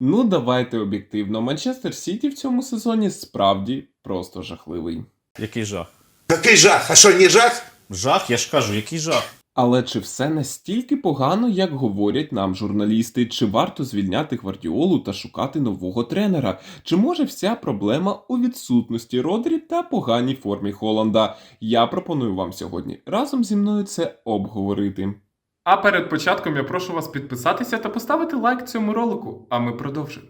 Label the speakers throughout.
Speaker 1: Ну, давайте об'єктивно. Манчестер Сіті в цьому сезоні справді просто жахливий.
Speaker 2: Який жах?
Speaker 3: Какой жах? А что, не жах?
Speaker 2: Жах, я ж кажу, який жах.
Speaker 1: Але чи все настільки погано, як говорять нам журналісти? Чи варто звільняти Гвардіолу та шукати нового тренера? Чи може вся проблема у відсутності Родрі та поганій формі Холланда? Я пропоную вам сьогодні разом зі мною це обговорити. А перед початком я прошу вас підписатися та поставити лайк цьому ролику, а ми продовжимо.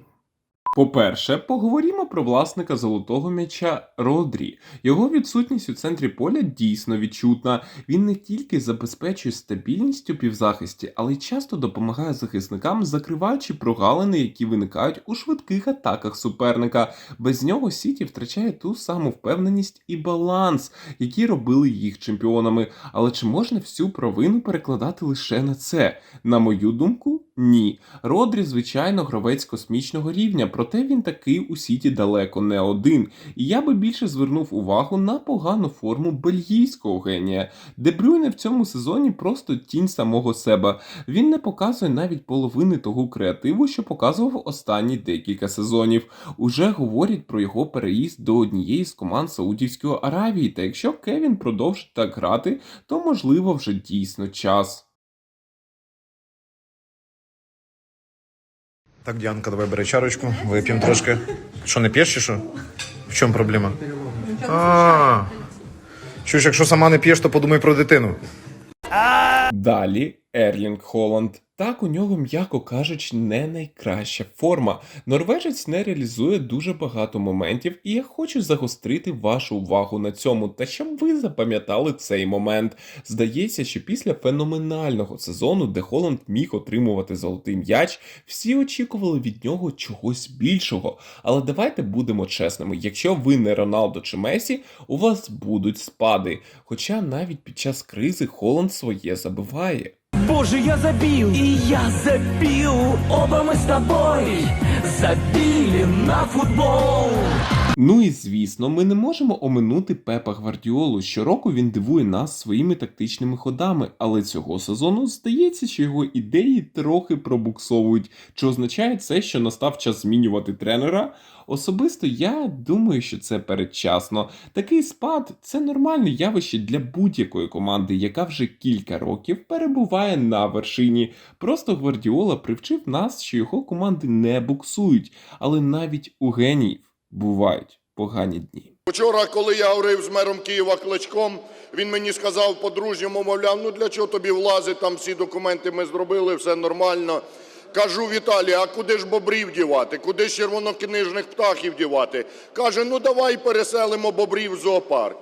Speaker 1: По-перше, поговоримо про власника золотого м'яча Родрі. Його відсутність у центрі поля дійсно відчутна. Він не тільки забезпечує стабільність у півзахисті, але й часто допомагає захисникам, закриваючи прогалини, які виникають у швидких атаках суперника. Без нього Сіті втрачає ту саму впевненість і баланс, які робили їх чемпіонами. Але чи можна всю провину перекладати лише на це? На мою думку, ні. Родрі, звичайно, гравець космічного рівня, проте він такий у сіті далеко не один. І я би більше звернув увагу на погану форму бельгійського генія. Дебрюйне в цьому сезоні просто тінь самого себе. Він не показує навіть половини того креативу, що показував останні декілька сезонів. Уже говорять про його переїзд до однієї з команд Саудівської Аравії. Та якщо Кевін продовжить так грати, то можливо вже дійсно час.
Speaker 3: Так, Діанка, давай бери чарочку, вип'ємо трошки. Що, не п'єш чи що? В чому проблема? А. Чуєш, якщо сама не п'єш, то подумай про дитину.
Speaker 1: Далі Ерлінг Холланд. Так, у нього, м'яко кажучи, не найкраща форма. Норвежець не реалізує дуже багато моментів, і я хочу загострити вашу увагу на цьому, та щоб ви запам'ятали цей момент. Здається, що після феноменального сезону, де Холланд міг отримувати золотий м'яч, всі очікували від нього чогось більшого. Але давайте будемо чесними: якщо ви не Роналдо чи Месі, у вас будуть спади. Хоча навіть під час кризи Холланд своє забиває.
Speaker 4: Боже, я забил, и я забил, оба мы с тобой забили на футбол.
Speaker 1: Ну і звісно, ми не можемо оминути Пепа Гвардіолу. Щороку він дивує нас своїми тактичними ходами, але цього сезону здається, що його ідеї трохи пробуксовують. Чи означає це, що настав час змінювати тренера? Особисто я думаю, що це передчасно. Такий спад це нормальне явище для будь-якої команди, яка вже кілька років перебуває на вершині. Просто Гвардіола привчив нас, що його команди не буксують, але навіть у геніїв бувають погані дні.
Speaker 5: Вчора, коли я говорив з мером Києва Кличком, він мені сказав по-дружньому, мовляв, ну для чого тобі влазить, там всі документи ми зробили, все нормально. Кажу, Віталій, а куди ж бобрів дівати? Куди ж червонокнижних птахів дівати? Каже, ну давай переселимо бобрів в зоопарк.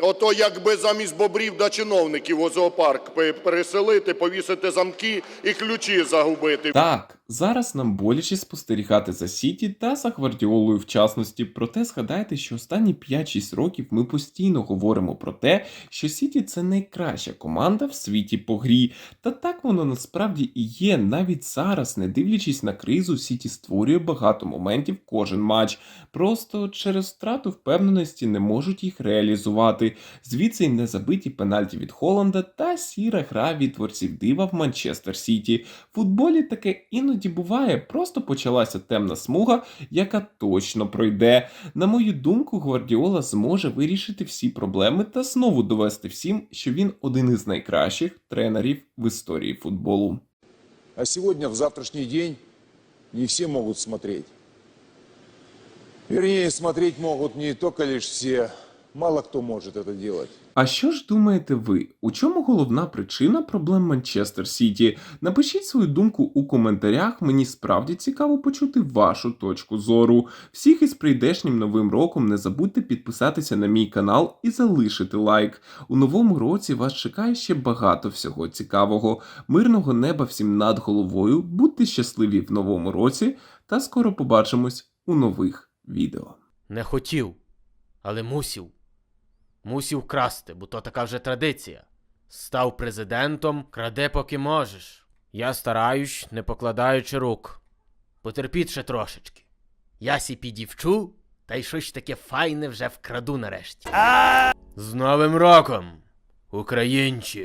Speaker 5: Ото якби замість бобрів да чиновників у зоопарк переселити, повісити замки і ключі загубити.
Speaker 1: Так, зараз нам боляче спостерігати за Сіті та за Гвардіолою в частності. Проте згадайте, що останні 5-6 років ми постійно говоримо про те, що Сіті це найкраща команда в світі по грі. Та так воно насправді і є. Навіть зараз, не дивлячись на кризу, Сіті створює багато моментів кожен матч. Просто через втрату впевненості не можуть їх реалізувати. Звідси й незабиті пенальті від Холланда та сіра гра від творців дива в Манчестер Сіті. В футболі таке іноді буває, просто почалася темна смуга, яка точно пройде. На мою думку, Гвардіола зможе вирішити всі проблеми та знову довести всім, що він один із найкращих тренерів в історії футболу.
Speaker 6: А сегодня, в завтрашний день, не все могут смотреть. Вернее, смотреть могут не только лишь все. Мало кто может это делать.
Speaker 1: А що ж думаєте ви? У чому головна причина проблем Манчестер Сіті? Напишіть свою думку у коментарях. Мені справді цікаво почути вашу точку зору. Всіх із прийдешнім новим роком не забудьте підписатися на мій канал і залишити лайк. У новому році вас чекає ще багато всього цікавого. Мирного неба всім над головою. Будьте щасливі в новому році та скоро побачимось у нових відео.
Speaker 7: Не хотів, але мусів. Мусів красти, бо то така вже традиція. Став президентом, краде поки можеш. Я стараюсь, не покладаючи рук. Потерпіть трошечки. Я сі підівчу, та й щось таке файне вже вкраду нарешті. З Новим роком, українці!